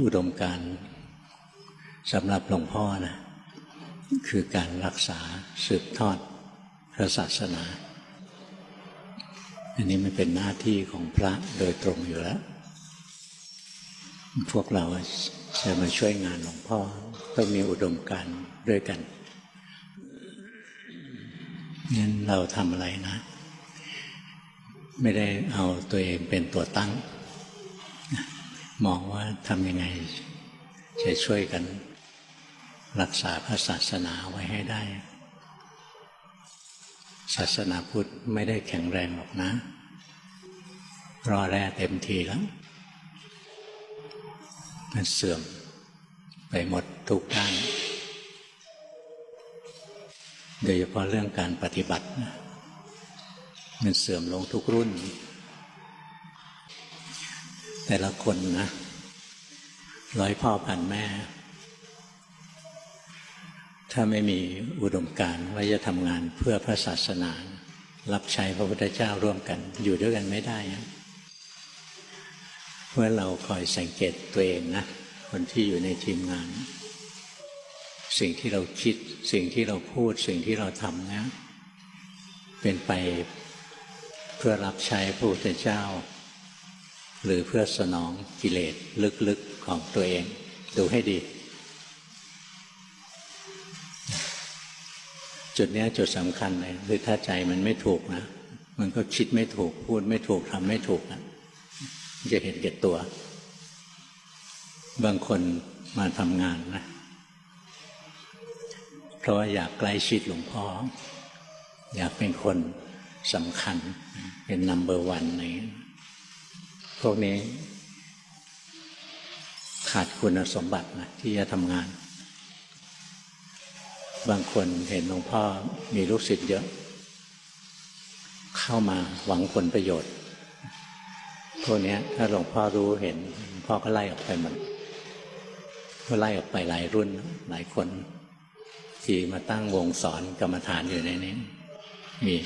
อุดมการสำหรับหลวงพ่อนะ คือการรักษาสืบทอดพระศาสนา อันนี้มันเป็นหน้าที่ของพระโดยตรงอยู่แล้ว พวกเราจะมาช่วยงานหลวงพ่อต้องมีอุดมการด้วยกันงั้นเราทำอะไรนะ ไม่ได้เอาตัวเองเป็นตัวตั้ง มองว่าทำยังไงจะช่วยกัน รักษาพระศาสนาไว้ให้ได้ ศาสนาพุทธไม่ได้แข็งแรงหรอกนะรอแร่เต็มทีแล้วมันเสื่อมไปหมดทุกด้าน โดยเฉพาะเรื่องการปฏิบัตินะมันเสื่อมลงทุกรุ่น แต่ละคนนะร้อยพ่อพันแม่ ถ้าไม่มีอุดมการณ์ว่าจะทำงานเพื่อพระศาสนา รับใช้พระพุทธเจ้าร่วมกัน อยู่ด้วยกันไม่ได้นะเมื่อเราคอยสังเกตตัวเองนะคนที่อยู่ในทีมงาน สิ่งที่เราคิด สิ่งที่เราพูด สิ่งที่เราทำนะเป็นไปเพื่อรับใช้พระพุทธเจ้า หรือเพื่อสนองกิเลสลึกๆของตัวเอง ดูให้ดี จุดนี้จุดสำคัญเลยคือถ้าใจมันไม่ถูกนะ มันก็คิดไม่ถูกพูดไม่ถูกทำไม่ถูกนะจะเห็นแก่ตัว บางคนมาทำงานนะเพราะว่าอยากใกล้ชิดหลวงพ่อ อยากเป็นคนสำคัญ เป็นนัมเบอร์วันอะไร พวกนี้ ขาดคุณสมบัตินะที่จะทำงาน บางคนเห็นหลวงพ่อมีลูกศิษย์เยอะ เข้ามาหวังผลประโยชน์ พวกนี้ถ้าหลวงพ่อรู้เห็นหลวงพ่อก็ไล่ออกไปหมดก็ไล่ออกไปหลายรุ่นหลายคน ที่มาตั้งวงสอนกรรมฐานอยู่ในนี้มี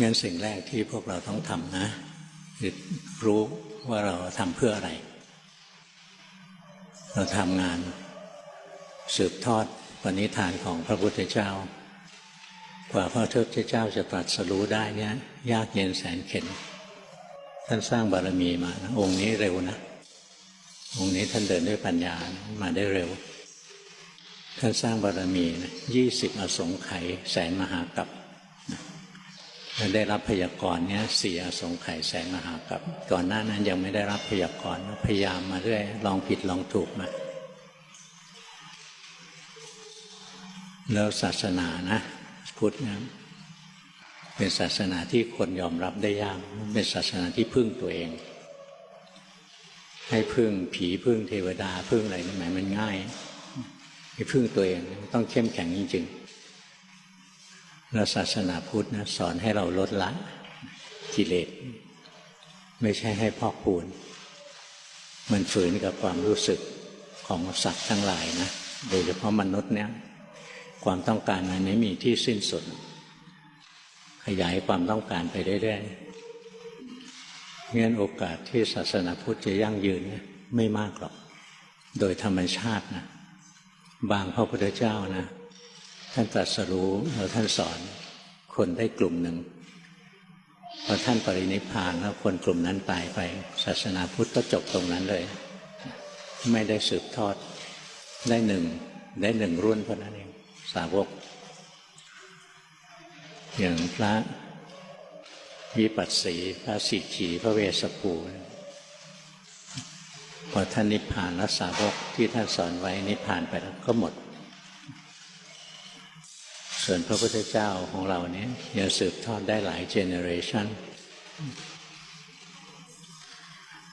งั้นสิ่งแรกที่พวกเราต้องทำนะคือรู้ว่าเราทำเพื่ออะไร เราทำงาน สืบทอดปณิธานของพระพุทธเจ้า กว่าพระพุทธเจ้าจะตรัสรู้ได้เนี่ยยากเย็นแสนเข็ญท่านสร้างบารมีมานะองค์นี้เร็วนะองค์นี้ท่านเดินด้วยปัญญามาได้เร็ว ท่านสร้างบารมีนะยี่สิบอสงไขยแสนมหากับ ได้รับพยากรณ์เนี่ยสี่อสงไขยแสนมหากับก่อนหน้านั้นยังไม่ได้รับพยากรณ์พยายามมาเรื่อยลองผิดลองถูกมาแล้วศาสนานะพุทธนะเป็นศาสนาที่คนยอมรับได้ยากเป็นศาสนาที่พึ่งตัวเอง ให้พึ่งผีพึ่งเทวดาพึ่งอะไรนี่หมายมันง่ายให้พึ่งตัวเองต้องเข้มแข็งจริงๆ แล้วศาสนาพุทธนะสอนให้เราลดละกิเลสไม่ใช่ให้พอกพูน มันฝืนกับความรู้สึกของสัตว์ทั้งหลายนะ โดยเฉพาะมนุษย์เนี่ย ความต้องการมันไม่มีที่สิ้นสุด ขยายความต้องการไปเรื่อยๆงั้นโอกาสที่ศาสนาพุทธจะยั่งยืนไม่มากหรอก โดยธรรมชาตินะ บางพระพุทธเจ้านะ ท่านตรัสรู้แล้วท่านสอนคนได้กลุ่มหนึ่งพอท่านปรินิพพานแล้วคนกลุ่มนั้นตายไป ศาสนาพุทธก็จบตรงนั้นเลย ไม่ได้สืบทอด ได้หนึ่งได้หนึ่งรุ่นเท่านั้นเองสาวก อย่างพระวิปัสสี พระสิกขีพระเวสสภูพอท่านนิพพานแล้วสาวกที่ท่านสอนไว้นิพพานไปแล้วก็หมด ส่วนพระพุทธเจ้าของเราเนี้ยยังสืบทอดได้หลายเจเนอเรชัน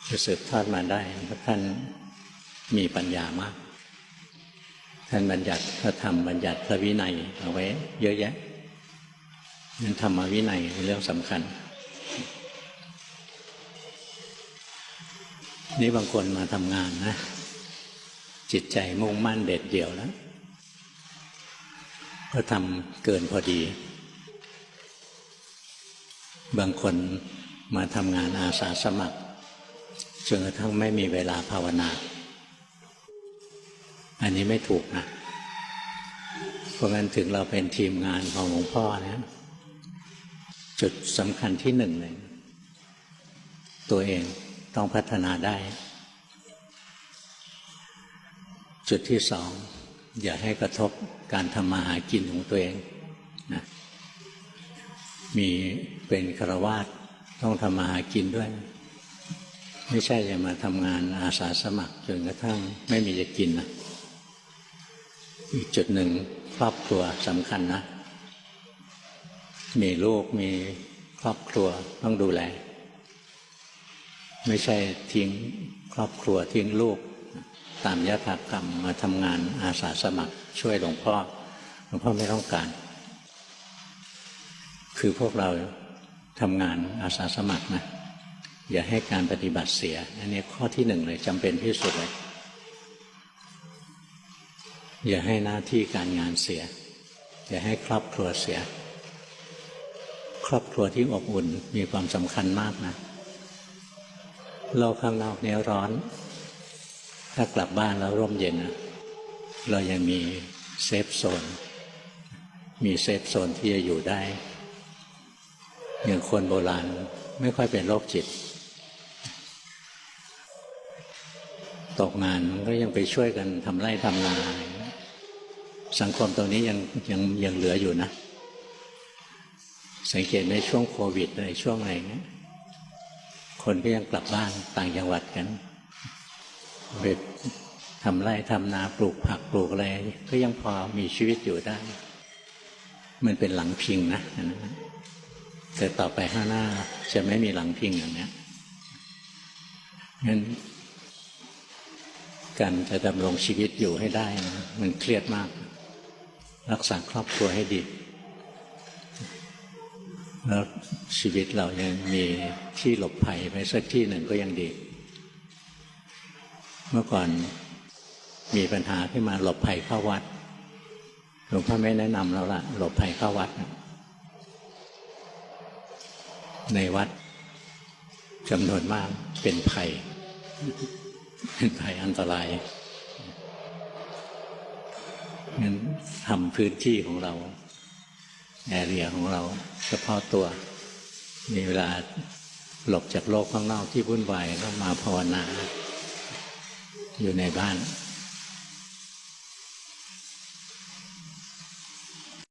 จะสืบทอดมาได้เพราะท่านมีปัญญามาก ท่านบัญญัติพระธรรมบัญญัติพระวินัยเอาไว้เยอะแยะนั้นธรรมวินัยเป็นเรื่องสำคัญ นี่บางคนมาทำงานนะ จิตใจมุ่งมั่นเด็ดเดี่ยวแล้ว ก็ทำเกินพอดี บางคนมาทำงานอาสาสมัครจนกระทั่งไม่มีเวลาภาวนา อันนี้ไม่ถูกนะเพราะงั้นถึงเราเป็นทีมงานของหลวงพ่อนะจุดสำคัญที่หนึ่งเลยตัวเองต้องพัฒนาได้ จุดที่สอง อย่าให้กระทบการทำมาหากินของตัวเองนะมีเป็นคราวาสต้องทำมาหากินด้วย ไม่ใช่จะมาทำงานอาสาสมัครจนกระทั่งไม่มีจะกินนะอีกจุดหนึ่งครอบครัวสำคัญนะ มีลูกมีครอบครัวต้องดูแล ไม่ใช่ทิ้งครอบครัวทิ้งลูก ตามยถากรรมมาทำงานอาสาสมัครช่วยหลวงพ่อหลวงพ่อไม่ต้องการ คือพวกเราทำงานอาสาสมัครนะอย่าให้การปฏิบัติเสีย อันนี้ข้อที่หนึ่งเลยจำเป็นที่สุดเลย อย่าให้หน้าที่การงานเสีย อย่าให้ครอบครัวเสีย ครอบครัวที่อบอุ่นมีความสำคัญมากนะโลกข้างนอกเนี้ยร้อน ถ้ากลับบ้านแล้วร่มเย็นนะเรายังมีเซฟโซน มีเซฟโซนที่จะอยู่ได้ อย่างคนโบราณไม่ค่อยเป็นโรคจิต ตกงานก็ยังไปช่วยกันทำไร่ทำนาสังคมตรงนี้ยังยังยังเหลืออยู่นะ สังเกตในช่วงโควิดในช่วงอะไรเงี้ยคนก็ยังกลับบ้านต่างจังหวัดกัน ไปทำไร่ทำนาปลูกผักปลูกอะไรก็ยังพอมีชีวิตอยู่ได้ มันเป็นหลังพิงนะนะแต่ต่อไปข้างหน้าจะไม่มีหลังพิงอย่างนี้งั้นการจะดำรงชีวิตอยู่ให้ได้นะมันเครียดมาก รักษาครอบครัวให้ดีแล้วชีวิตเรายังมีที่หลบภัยไปสักที่หนึ่งก็ยังดี เมื่อก่อนมีปัญหาขึ้นมาหลบภัยเข้าวัดหลวงพ่อไม่แนะนำแล้วล่ะหลบภัยเข้าวัด ในวัดจำนวนมากเป็นภัยเป็นภัยอันตรายงั้นทำพื้นที่ของเรา แอเรียของเราเฉพาะตัว มีเวลาหลบจากโลกข้างนอกที่วุ่นวายก็มาภาวนา อยู่ในบ้าน